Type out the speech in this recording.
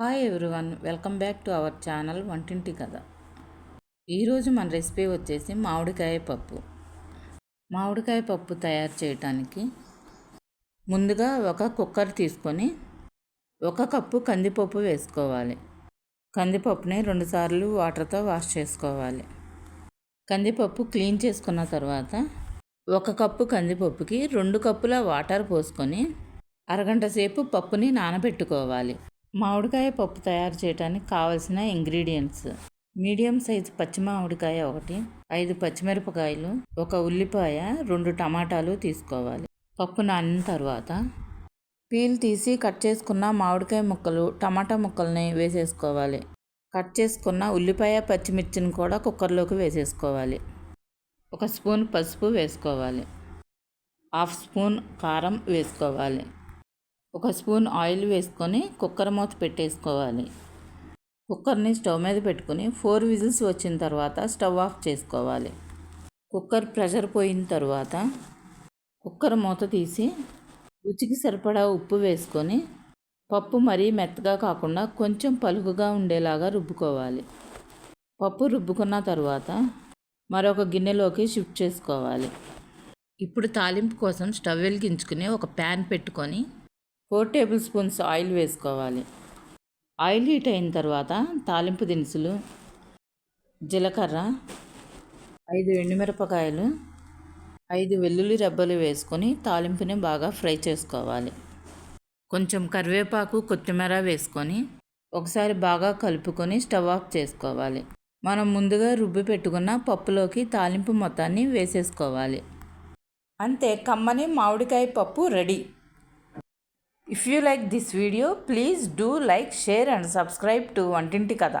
Hi everyone welcome back to our channel Vantinti Katha ఈరోజు మన recipe వచ్చేసి మామిడికాయ పప్పు. మామిడికాయ పప్పు తయారు చేయటానికి ముందుగా ఒక కుక్కర్ తీసుకొని ఒక కప్పు కందిపప్పు వేసుకోవాలి. కందిపప్పుని రెండుసార్లు వాటర్తో వాష్ చేసుకోవాలి. కందిపప్పు క్లీన్ చేసుకున్న తర్వాత ఒక కప్పు కందిపప్పుకి రెండు కప్పుల వాటర్ పోసుకొని అరగంట సేపు పప్పుని నానబెట్టుకోవాలి. మామిడికాయ పప్పు తయారు చేయడానికి కావలసిన ఇంగ్రీడియంట్స్. మీడియం సైజు పచ్చి మామిడికాయ ఒకటి ఐదు పచ్చిమిరపకాయలు ఒక ఉల్లిపాయ రెండు టమాటాలు తీసుకోవాలి. పప్పు నానిన తర్వాత పీల్ తీసి కట్ చేసుకున్న మామిడికాయ ముక్కలు టమాటా ముక్కల్ని వేసేసుకోవాలి. కట్ చేసుకున్న ఉల్లిపాయ పచ్చిమిర్చిని కూడా కుక్కర్లోకి వేసేసుకోవాలి. ఒక స్పూన్ పసుపు వేసుకోవాలి. హాఫ్ స్పూన్ కారం వేసుకోవాలి. ఒక స్పూన్ ఆయిల్ వేసుకొని కుక్కర్ మూత పెట్టేసుకోవాలి. కుక్కర్ని స్టవ్ మీద పెట్టుకుని ఫోర్ విజిల్స్ వచ్చిన తర్వాత స్టవ్ ఆఫ్ చేసుకోవాలి. కుక్కర్ ప్రెషర్ పోయిన తర్వాత కుక్కర్ మూత తీసి రుచికి సరిపడా ఉప్పు వేసుకొని పప్పు మరీ మెత్తగా కాకుండా కొంచెం పలుకుగా ఉండేలాగా రుబ్బుకోవాలి. పప్పు రుబ్బుకున్న తర్వాత మరొక గిన్నెలోకి షిఫ్ట్ చేసుకోవాలి. ఇప్పుడు తాలింపు కోసం స్టవ్ వెలిగించుకుని ఒక ప్యాన్ పెట్టుకొని ఫోర్ టేబుల్ స్పూన్స్ ఆయిల్ వేసుకోవాలి. ఆయిల్ హీట్ అయిన తర్వాత తాలింపు దినుసులు జీలకర్ర ఐదు ఎండుమిరపకాయలు ఐదు వెల్లుల్లి రెబ్బలు వేసుకొని తాలింపుని బాగా ఫ్రై చేసుకోవాలి. కొంచెం కరివేపాకు కొత్తిమీర వేసుకొని ఒకసారి బాగా కలుపుకొని స్టవ్ ఆఫ్ చేసుకోవాలి. మనం ముందుగా రుబ్బి పెట్టుకున్న పప్పులోకి తాలింపు మొత్తాన్ని వేసేసుకోవాలి. అంతే కమ్మని మామిడికాయ పప్పు ready. If you like this video please do like share and subscribe to Vantinti Katha